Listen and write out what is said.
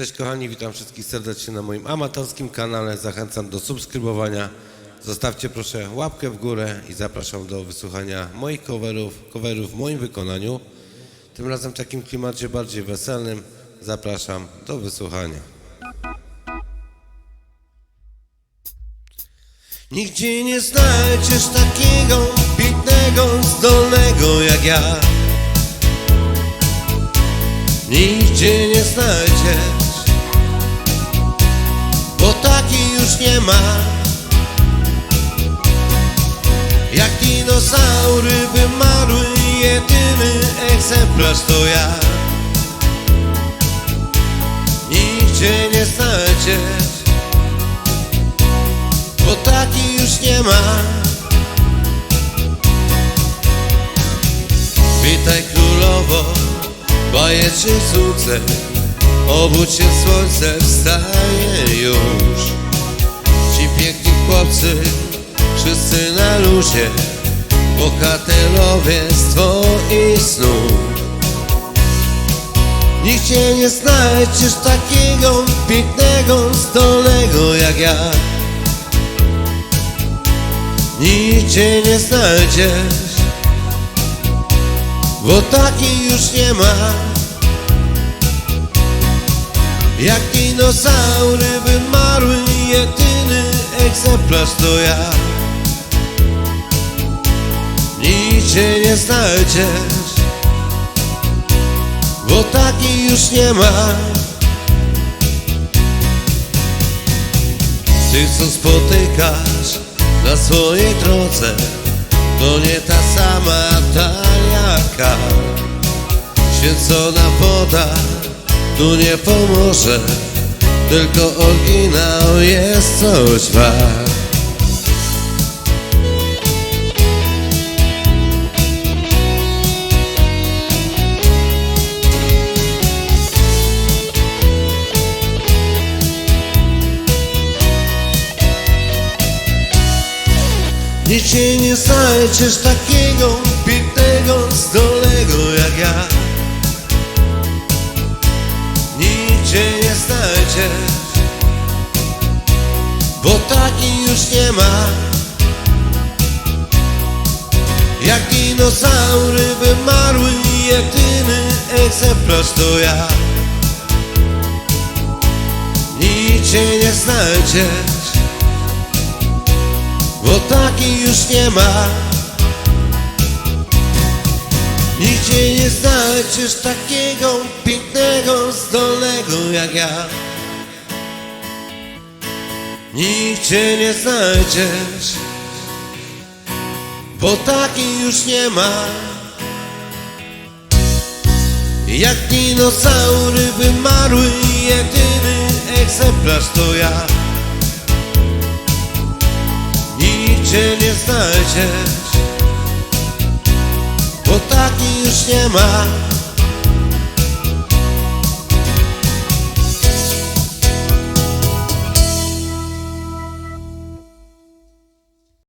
Cześć kochani, witam wszystkich serdecznie na moim amatorskim kanale. Zachęcam do subskrybowania. Zostawcie proszę łapkę w górę i zapraszam do wysłuchania moich coverów, coverów w moim wykonaniu. Tym razem w takim klimacie bardziej weselnym. Zapraszam do wysłuchania. Nigdzie nie znajdziesz takiego pięknego, zdolnego jak ja. Nigdzie nie znajdziesz, nie ma. Jak dinozaury wymarły, jedyny egzemplarz to ja. Nigdzie nie znajdziesz, bo taki już nie ma. Witaj królowo, bajeczny sukces Obudź się słońce, wstaje już chłopcy, wszyscy na luzie Bohaterowie z twoich snów Nigdzie nie znajdziesz takiego pięknego, zdolnego jak ja. Nigdzie nie znajdziesz bo taki już nie ma Jak dinozaury wymarły Jedyny egzemplarz to ja. Nigdzie nie znajdziesz Bo taki już nie ma. Tych co spotykasz na swojej drodze to nie ta sama taliaka Święcona woda tu nie pomoże Tylko oryginał jest coś wart. Nigdzie nie znajdziesz takiego pięknego, zdolnego jak ja Nigdzie nie znajdziesz, bo taki już nie ma. Jak dinozaury wymarły, jedyny egzemplarz to ja. Nigdzie nie znajdziesz bo taki już nie ma Nigdzie nie znajdziesz takiego pięknego, zdolnego jak ja. Nigdzie nie znajdziesz Bo taki już nie ma. Jak dinozaury wymarły Jedyny egzemplarz to ja. Nigdzie nie znajdziesz Bo taki już nie ma